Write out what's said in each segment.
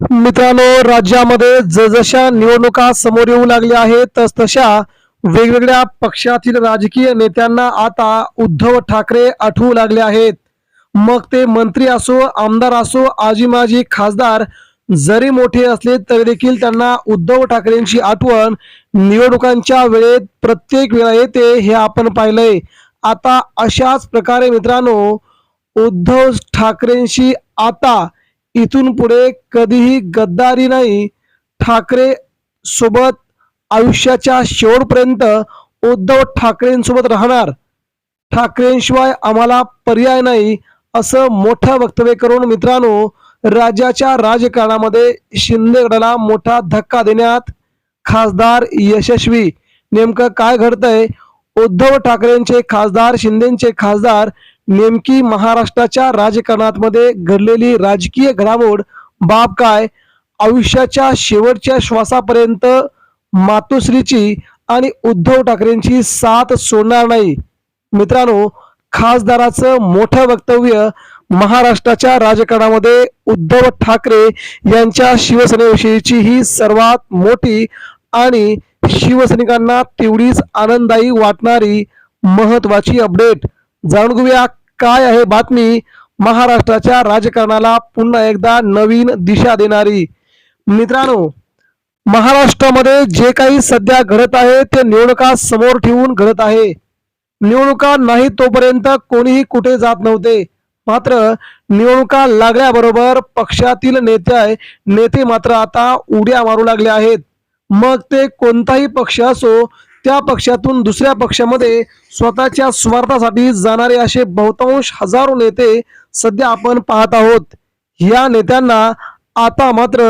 मित्रांनो राज्यामध्ये जसजशा निवडणुका समोर येऊ लागल्या आहेत तस तशा वेगवेगळ्या पक्षातील राजकीय नेत्यांना आता उद्धव ठाकरे आठवू लागले आहेत. मग ते मंत्री असो आमदार असो आजी माजी खासदार जरी मोठे असले तरी देखील त्यांना उद्धव ठाकरेंची आठवण निवडणुकांच्या वेळेत प्रत्येक वेळा येते हे आपण पाहिलंय. आता अशाच प्रकारे मित्रांनो उद्धव ठाकरेंशी आता इथून पुढे कधीही गद्दारी नाही. ठाकरे सोबत आयुष्याच्या शेवटपर्यंत उद्धव ठाकरेंसोबत राहणार. ठाकरेंशिवाय आम्हाला पर्याय नाही असं मोठं वक्तव्य करून मित्रांनो राज्याच्या राजकारणामध्ये शिंदेगडाला मोठा धक्का देण्यात खासदार यशस्वी. नेमकं काय घडतंय? उद्धव ठाकरेंचे खासदार शिंदेचे खासदार नेमकी महाराष्ट्राच्या राजकारणामध्ये घडलेली राजकीय घडामोड बाब काय आयुष्याच्या शेवटच्या श्वासापर्यंत मातोश्रीची आणि उद्धव ठाकरेंची साथ सोडणार नाही. मित्रांनो खासदाराचं मोठं वक्तव्य महाराष्ट्राच्या राजकारणामध्ये उद्धव ठाकरे यांच्या शिवसेनेविषयीची ही सर्वात मोठी आणि शिवसैनिकांना तेवढीच आनंददायी वाटणारी महत्वाची अपडेट. जाणून घेऊया काय आहे बातमी महाराष्ट्राच्या राजकारणाला पुन्हा एकदा नवीन दिशा देणारी. मित्रांनो महाराष्ट्रामध्ये जे काही सध्या घडत आहे ते निवडणुका समोर ठेवून घडत आहे. निवडणुका नाही तोपर्यंत कोणीही कुठे जात नव्हते. मात्र निवडणुका लागल्याबरोबर पक्षातील नेते नेते मात्र आता उड्या मारू लागले आहेत. मग ते कोणताही पक्ष असो त्या पक्षातून दुसऱ्या पक्षामध्ये स्वतःच्या स्वार्थासाठी जाणारे असे बहुतांश हजारो नेते सध्या आपण पाहत आहोत. या नेत्यांना आता मात्र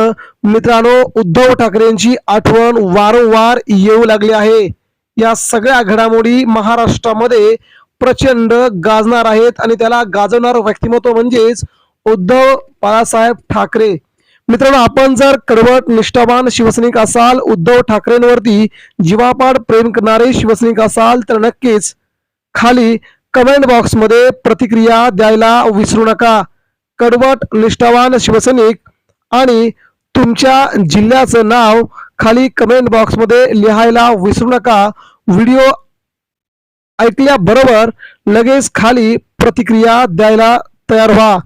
मित्रांनो उद्धव ठाकरेंची आठवण वारंवार येऊ लागली आहे. या सगळ्या घडामोडी महाराष्ट्रामध्ये प्रचंड गाजणार आहेत आणि त्याला गाजवणार व्यक्तिमत्व म्हणजेच उद्धव बाळासाहेब ठाकरे. मित्रांनो आपण जर कडवट निष्ठावान शिवसैनिक असाल उद्धव ठाकरेंवरती जीवापाड प्रेम करणारे शिवसैनिक असाल तर नक्कीच खाली कमेंट बॉक्समध्ये प्रतिक्रिया द्यायला विसरू नका. कडवट निष्ठावान शिवसैनिक आणि तुमच्या जिल्ह्याचं नाव खाली कमेंट बॉक्समध्ये लिहायला विसरू नका. व्हिडिओ ऐकल्याबरोबर लगेच खाली प्रतिक्रिया द्यायला तयार व्हा.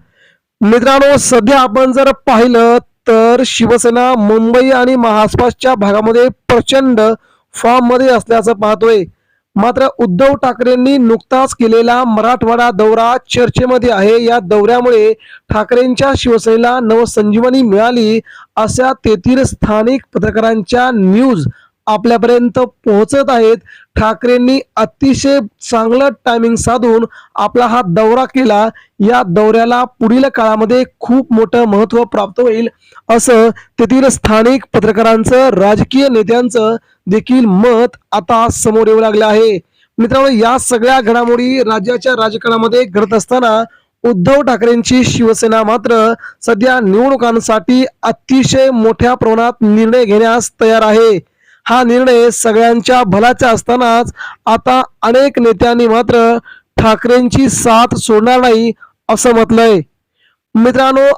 मित्रांनो सध्या आपण जर पाहिलं तर शिवसेना मुंबई आणि महाआसपासच्या भागामध्ये प्रचंड फॉर्ममध्ये असल्याचं पाहतोय. मात्र उद्धव ठाकरेंनी नुकताच केलेला मराठवाडा दौरा चर्चेमध्ये आहे. या दौऱ्यामुळे ठाकरेंच्या शिवसेनेला नवसंजीवनी मिळाली अशा तेथील स्थानिक पत्रकारांच्या न्यूज आपल्यापर्यंत पोहोचत आहेत. ठाकरेंनी अतिशय चांगलं टायमिंग साधून आपला हा दौरा केला. या दौऱ्याला पुढील काळामध्ये खूप मोठं महत्त्व प्राप्त होईल असं तेथील स्थानिक पत्रकारांचं राजकीय नेत्यांचं देखील मत आता समोर येऊ लागलं आहे. मित्रांनो या सगळ्या घडामोडी राज्याच्या राजकारणामध्ये घडत असताना उद्धव ठाकरेंची शिवसेना मात्र सध्या निवडणुकांसाठी अतिशय मोठ्या प्रमाणात निर्णय घेण्यास तयार आहे. हा निर्णय सगळ्यांच्या भलाचा असतानाच आता अनेक नेत्यांनी मात्र ठाकरेंची साथ सोडणार नाही असं म्हटलंय. मित्रांनो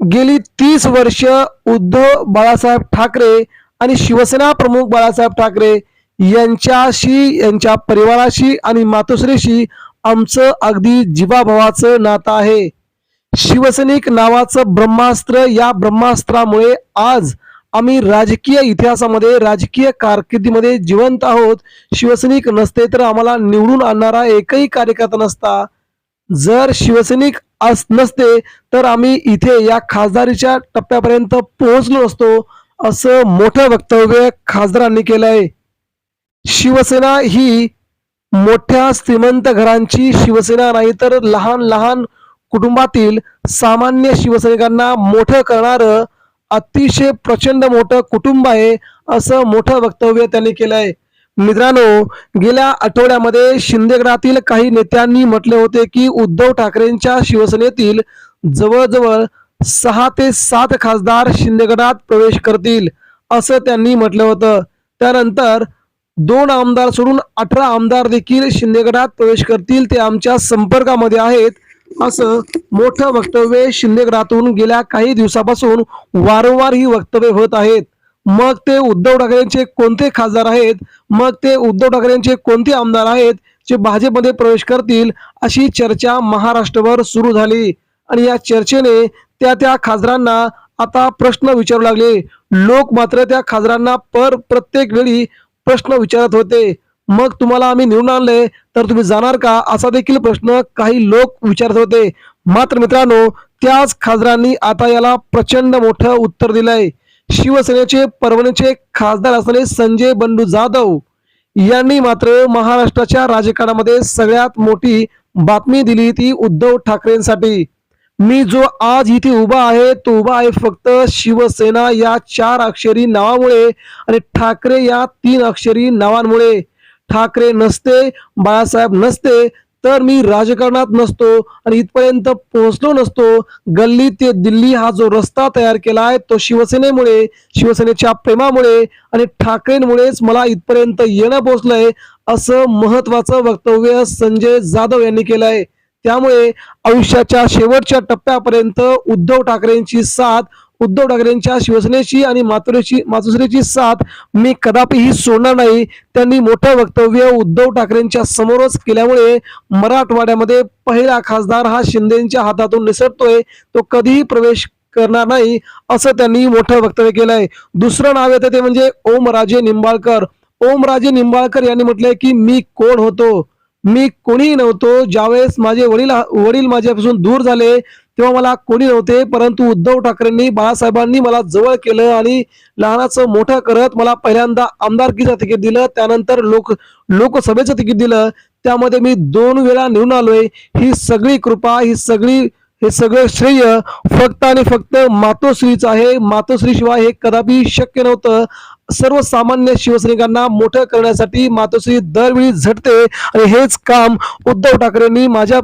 गेली तीस वर्ष उद्धव बाळासाहेब ठाकरे आणि शिवसेना प्रमुख बाळासाहेब ठाकरे यांच्याशी यांच्या परिवाराशी आणि मातोश्रीशी आमचं अगदी जीवाभावाचं नातं आहे. शिवसैनिक नावाचं ब्रह्मास्त्र या ब्रह्मास्त्रामुळे आज आम्ही राजकीय इतिहासामध्ये राजकीय कारकिर्दीमध्ये जिवंत आहोत. शिवसैनिक नसते तर आम्हाला निवडून आणणारा एकही कार्यकर्ता नसता. जर शिवसैनिक अस नसते तर आम्ही इथे या खासदारीच्या टप्प्यापर्यंत पोहोचलो असतो असं मोठं वक्तव्य खासदारांनी केलंय. शिवसेना ही मोठ्या श्रीमंत घरांची शिवसेना नाही तर लहान लहान कुटुंबातील सामान्य शिवसैनिकांना मोठं करणारं अतिशय प्रचंड मोठं कुटुंब आहे असं मोठं वक्तव्य त्यांनी केलंय. मित्रांनो गेल्या आठवड्यामध्ये शिंदेगडातील काही नेत्यांनी म्हटले होते की उद्धव ठाकरेंच्या शिवसेनेतील जवळजवळ सहा ते सात खासदार शिंदेगडात प्रवेश करतील असं त्यांनी म्हटलं होतं. त्यानंतर दोन आमदार सोडून अठरा आमदार देखील शिंदेगडात प्रवेश करतील ते आमच्या संपर्कामध्ये आहेत. असं मोठं वक्तव्य शिंदेगडातून गेल्या काही दिवसापासून वारंवार ही वक्तव्य होत आहेत. मग ते उद्धव ठाकरेंचे कोणते खासदार आहेत? मग ते उद्धव ठाकरेंचे कोणते आमदार आहेत? जे भाजपमध्ये प्रवेश करतील अशी चर्चा महाराष्ट्रभर सुरू झाली. आणि या चर्चेने त्या त्या खासदारांना आता प्रश्न विचारू लागले. लोक मात्र त्या खासदारांना पर प्रत्येक वेळी प्रश्न विचारत होते. मग तुम्हाला आम्ही निवडून आणले तर तुम्ही जाणार का? असा देखील प्रश्न काही लोक विचारत होते. मात्र मित्रांनो त्याच खासदारांनी आता याला प्रचंड मोठं उत्तर दिलंय. शिवसेनेचे परभणीचे खासदार असलेले संजय बंडू जाधव यांनी मात्र महाराष्ट्राच्या राजकारणामध्ये सगळ्यात मोठी बातमी दिली ती उद्धव ठाकरेंसाठी. मी जो आज इथे उभा आहे तो उभा आहे फक्त शिवसेना या चार अक्षरी नावामुळे आणि ठाकरे या तीन अक्षरी नावांमुळे. ठाकरे नसते बाळासाहेब नसते तर मी राजकारणात नसतो आणि इथपर्यंत पोहोचलो नसतो. गल्ली ते दिल्ली हा जो रस्ता तयार केला आहे तो शिवसेनेमुळे शिवसेनेच्या प्रेमामुळे आणि ठाकरेंमुळेच मला इथपर्यंत येणं पोहोचलंय असं महत्वाचं वक्तव्य संजय जाधव यांनी केलंय. त्यामुळे आयुष्याच्या शेवटच्या टप्प्यापर्यंत उद्धव ठाकरेंची साथ उद्धव ठाकरेंच्या शिवसेनेची आणि मातुरेची मातुश्रीची साथ मी कदापिही सोडणार नाही. त्यांनी मोठं वक्तव्य उद्धव ठाकरेंच्या समोरच केल्यामुळे मराठवाड्यामध्ये पहिला खासदार हा शिंदेच्या हातातून निसटतोय. तो कधीही प्रवेश करणार नाही असं त्यांनी मोठं वक्तव्य केलंय. दुसरं नाव येतं ते म्हणजे ओमराजे निंबाळकर. ओमराजे निंबाळकर यांनी म्हटलंय की मी कोण होतो? मी कोणीही नव्हतो. ज्यावेळेस माझे वडील वडील माझ्यापासून दूर झाले तेव्हा मला कोणी नव्हते परंतु उद्धव ठाकरेंनी बाळासाहेबांनी मला जवळ केलं आणि लहानाचं मोठं करत मला पहिल्यांदा आमदारकीचं तिकीट दिलं त्यानंतर लोक लोकसभेचं तिकीट दिलं. त्यामध्ये मी दोन वेळा निवडून आलोय. ही सगळी कृपा ही सगळी हे सगळं श्रेय फक्त आणि फक्त मातोश्रीचं आहे. मातोश्रीशिवाय हे कदापि शक्य नव्हतं. सर्वसामान्य शिवसैनिकांना मोठं करण्यासाठी मातोश्री दरवेळी झटते आणि हेच काम उद्धव ठाकरेंनी माझ्या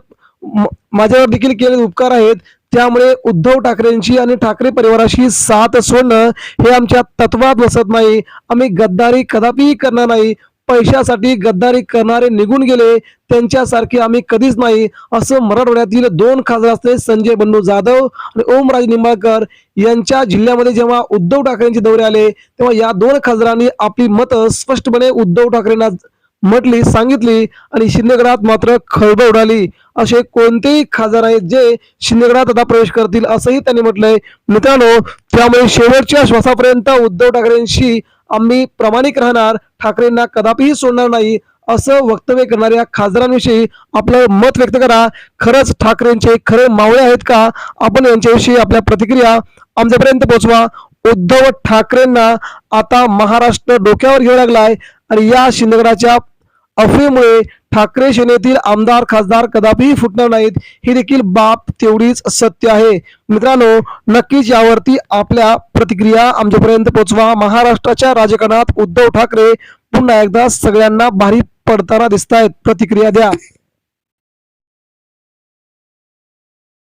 माझ्यावर देखील केलेले उपकार आहेत. त्यामुळे उद्धव ठाकरेंची आणि ठाकरे परिवाराशी साथ सोडणं हे आमच्या तत्वात बसत नाही. आम्ही गद्दारी कदापिही करणार नाही. पैशासाठी गद्दारी करणारे निघून गेले. त्यांच्यासारखे आम्ही कधीच नाही. असं मराठवाड्यातील दोन खासदार असले संजय बंडू जाधव आणि ओमराज निंबाळकर यांच्या जिल्ह्यामध्ये जेव्हा उद्धव ठाकरेंचे दौरे आले तेव्हा या दोन खासदारांनी आपली मतं स्पष्टपणे उद्धव ठाकरेंना म्हटली सांगितली आणि शिंदेगडात मात्र खळबळ उडाली. असे कोणतेही खासदार आहेत जे शिंदेगडात आता प्रवेश करतील असंही त्यांनी म्हटलंय. मित्रांनो त्यामुळे शेवटच्या श्वासापर्यंत उद्धव ठाकरेंशी आम्ही प्रामाणिक राहणार ठाकरेंना कदापिही सोडणार नाही असं वक्तव्य करणाऱ्या खासदारांविषयी आपलं मत व्यक्त करा. खरंच ठाकरेंचे खरे मावळे आहेत का? आपण यांच्याविषयी आपल्या प्रतिक्रिया आमच्यापर्यंत पोहोचवा. उद्धव ठाकरेंना आता महाराष्ट्र डोक्यावर घेऊ लागलाय आणि या शिंदेगडाच्या अफवेमुळे ठाकरे सेनेतील आमदार खासदार कदापिही फुटणार नाहीत ही देखील बाब तेवढीच सत्य आहे. मित्रांनो नक्कीच यावरती आपल्या प्रतिक्रिया आमच्यापर्यंत पोहोचवा. महाराष्ट्राच्या राजकारणात उद्धव ठाकरे पुन्हा एकदा सगळ्यांना भारी पडताना दिसत आहेत प्रतिक्रिया द्या.